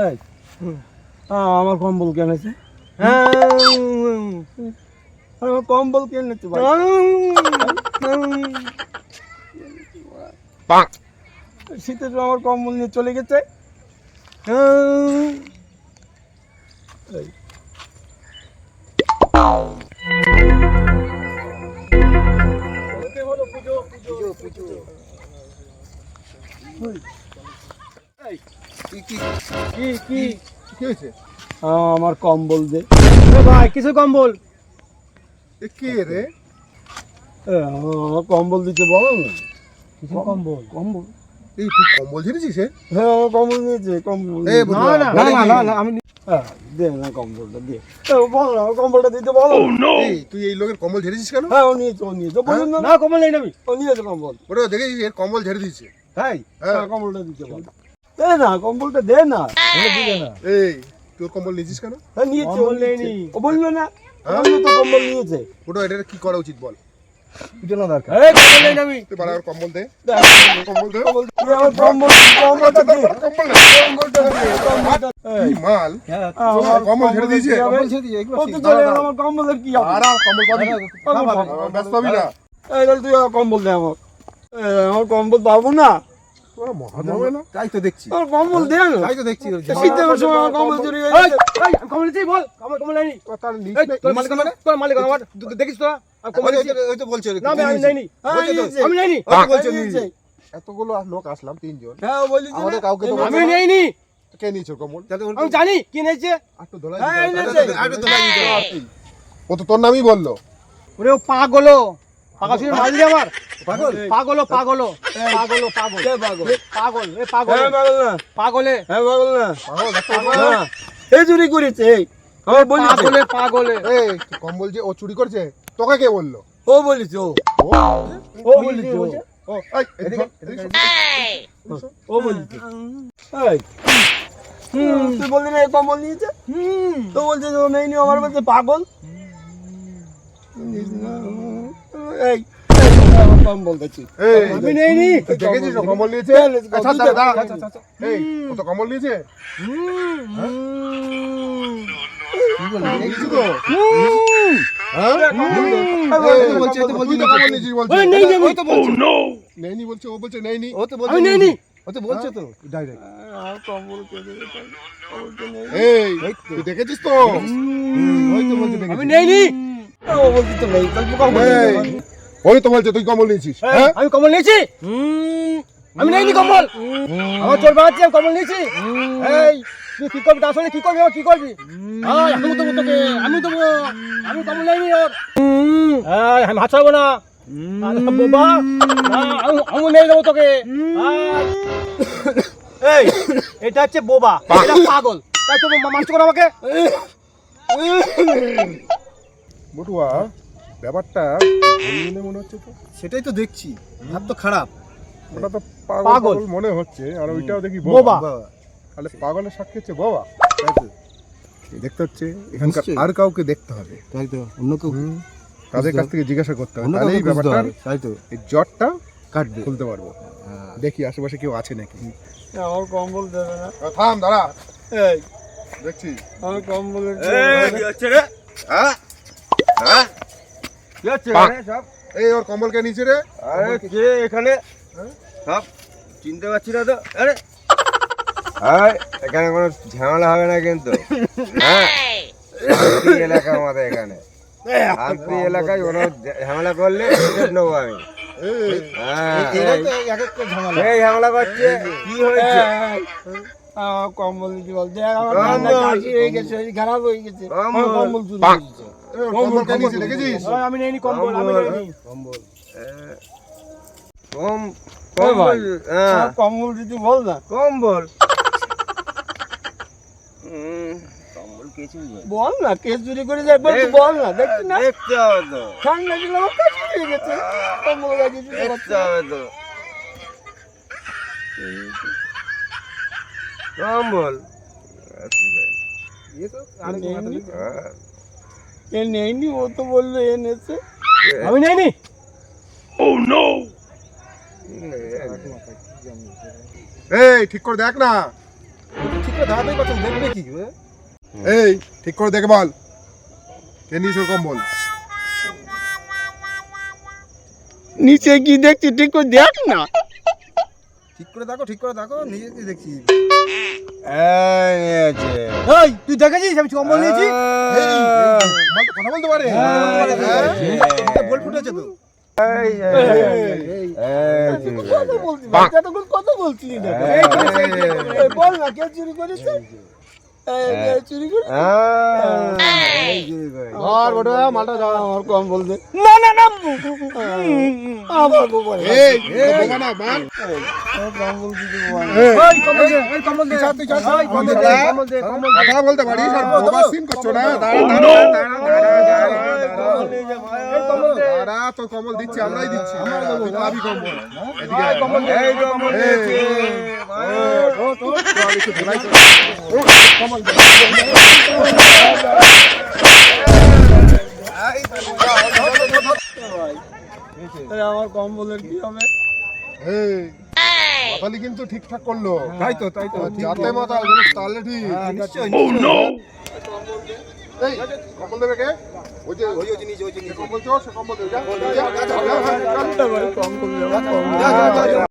এই। আ, আমার কম্বল কেনেছে আমার কম্বল কেনেছে ভাই? শীতের সময় আমার কম্বল নিয়ে চলে গেছে। এই। কি কি কি হয়েছে আমার কম্বল দে। ভাই কিছু কম্বল? এ কে রে? কম্বল দিতে বলো কিছু কম্বল? কম্বল? এই তুই কম্বল ঝেড়েছিস? হ্যাঁ কম্বল নিয়েছে কম্বল এ, নিয়েছে। বন্ধুরা, না, না, না, না, আমি হ্যাঁ, দে না কম্বলটা দে। বল না কম্বলটা দিতে বলো তুই এই লোকের কম্বল ঝেড়েছিস কেন? হ্যাঁ ও নিয়েছে ও নিয়েছে। বলুন না না। কম্বল নেই না আমি ও নিয়েছে কম্বল। ওটা দেখেছিস এর কম্বল ঝেড়ে দিয়েছে। তাই? হ্যাঁ। হ্যাঁ কম্বলটা দিতে বল। দে না কম্বলটা দে না। দিবে না। এই তোর কম্বল নিয়েছিস কেন? হ্যাঁ নিয়েছে ও নেয়নি। ও বলল না হ্যাঁ? তো কম্বল নিয়েছে। ওটা এটা কি করা উচিত বল? পিটানো দরকার। এই কম্বল নেই আমি তুই বাড়া কম্বল দে। দে, কম্বল দে। কম্বল দে, আমার কম্বল কম্বলটা দে কম্বল দে। কম্বলটা দে কম্বলটা কি মাল? কম্বল ঝেড়ে দিয়েছে? কম্বল ছেড়ে দিয়ে, ও তো চলে আমার কম্বলের কি হবে আর আর কম্বল পাবি? কম্বল পাবি। পাবো। আমার ব্যস্ত হবি না। এই তুই কম্বল দে আমার। আমার কম্বল পাবো না? তোরা মহা ঝামেলা তাই তো দেখছি। আমার কম্বল দে তাই তো দেখছি। শীতের সময় আমার কম্বল চুরি হয়ে গেছে। এই, কম্বল নিচ্ছি বল আমার কম্বল নেই তার নিচ তোর মালিক আমার? তোর মালিক আমার? দেখিস তোরা কম্বল ওই তো বলছে না আমি আমি নেইনি হ্যাঁ, বলছে তো, নিয়েছে। আমি নেইনি বলছে হ্যাঁ, নিয়েছে। নিয়েছে। এতগুলো লোক আসলাম তিনজন। হ্যাঁ আমাদের কাউকে তো আমি বলছে কে নিয়েছে কম্বল আমি জানি কি একটু হ্যাঁ, নিয়েছে। একটু ধোলাই ও তো তোর নামই বলল। ওরে ও পাগলো পাগল মারলি আমার। পাগল? পাগলো পাগলো পাগলো পাগল। কে পাগল? পাগল এ পাগল। হ্যাঁ পাগল না। পাগলে। হ্যাঁ পাগল না। পাগল, একটা এই চুরি করেছে এই। আমার বলেছে। পাগলে পাগলে। এই তুই কম্বল ও চুরি করছে? তোকে কে বলল? ও বলেছে ও। ও ও বলেছে ও। বলেছে। এই। তুই বললি না কম্বল নিয়েছে? তো বলছে যে ও নেই আমার বলছে পাগল? এই এই, আমি নেইনি। দেখেছিস ও কম্বল নিয়েছে? আচ্ছা, আচ্ছা, এই ও তো নিয়েছে? তো? হ্যাঁ? তো আমি। তো তো তো দেখেছিস তো? তো নেইনি। ও বলছে তো নেই ওই তো বলছে তুই কম্বল নিয়েছিস হ্যাঁ আমি কমল নিয়েছি? আমি নেইনি কমল আমার চোর বাড়াচ্ছি আমি কমল নিয়েছি। এই তুই কি করবি আসলে কি করবি কি করবি? আমি তো তোকে আমি তো আমি কমল নেইনি ওর। আমি হাত ছাড়বো না। বাবা আমি নেই দেবো তোকে। এই এটা হচ্ছে বোবা এটা পাগল। তাই তো মারছো করে আমাকে? বটুয়া ব্যাপারটা ভুলমিলে মনে হচ্ছে তো? সেটাই তো দেখছি। ভাব তো খারাপ। ওটা তো পাগল মনে হচ্ছে আর ওইটাও দেখি বোবা। তাহলে পাগলের সাক্ষী হচ্ছে বাবা দেখতে হচ্ছে এখানকার আর কাউকে দেখতে হবে। তাই তো অন্য কেউ তাদের কাছ থেকে জিজ্ঞাসা করতে হবে। তাহলে এই ব্যাপারটা তাই তো। এই জ্বরটা কাটবে। খুলতে পারব। দেখি আশেপাশে কেউ আছে নাকি? আমার কম্বল দেবে না। থাম দাঁড়া। এই। দেখছি। আমার কম্বলের এই ওর কম্বল কে নিচে রে। আরে কে? এখানে সব চিনতে পারছি না তো। আরে। আয় এখানে কোনো ঝামেলা হবে না কিন্তু। হ্যাঁ? এলাকা আমাদের এখানে। শান্তি এলাকায় কোনো ঝামেলা করলে নেব আমি। এই, হ্যাঁ ঝামেলা। এই ঝামেলা করছে। কি হয়েছে? কম্বল দিতে বল দেখ আমার কম্বল। ঠান্ডা কাশি হয়ে গেছে খারাপ হয়ে গেছে। কম্বল। চুরি কম্বল আমি নেইনি কম্বল আমি নেইনি। আহ, কম কম্বল হ্যাঁ। কম্বল দিতে বল না। কম্বল। হুম, কম্বল কে চুরি বল না কে চুরি করে যায় একবার বল না। দেখছি না। দেখতে হবে তো। ঠান্ডা ছিল আমার হয়ে গেছে। কম্বল গাছে চুরি দেখতে হবে তো। কম্বল। হ্যাঁ, এ নেইনি ও তো বলল এনেছে আমি নেইনি। এই ঠিক করে দেখ না। ঠিক করে দাঁড়াতেই পারছেন দেখবে কি? হ্যাঁ? এই ঠিক করে দেখে বল। কে নিয়েছে ওর কম্বল নিচে কি দেখছি ঠিক করে দেখ না। ঠিক করে দেখো ঠিক করে দেখো নিজে দেখছি এই তুই দেখেছিস আমি কম্বল নিয়েছি কথা বলতে পারে বল ফুটেছে তো কথা বলছি কথা বলছিলি না বল না কে চুরি করেছে বলতে দে কথা বলতে পারিস আর বোমা সিন করছ না? দাঁড়া দাঁড়া দাঁড়া কম্বল দিচ্ছি আমরাই দিচ্ছি। পাবি কম্বল আমার কম বলের কি হবে? মাতালি কিন্তু ঠিকঠাক করল। তাই তো তাই তো। যাতে মাতাল তাহলে ঠিক। নিশ্চয় এই কম্বল দেবে কে? ওই যে ওই জিনিস ওই জিনিস। কম করলে কম যা।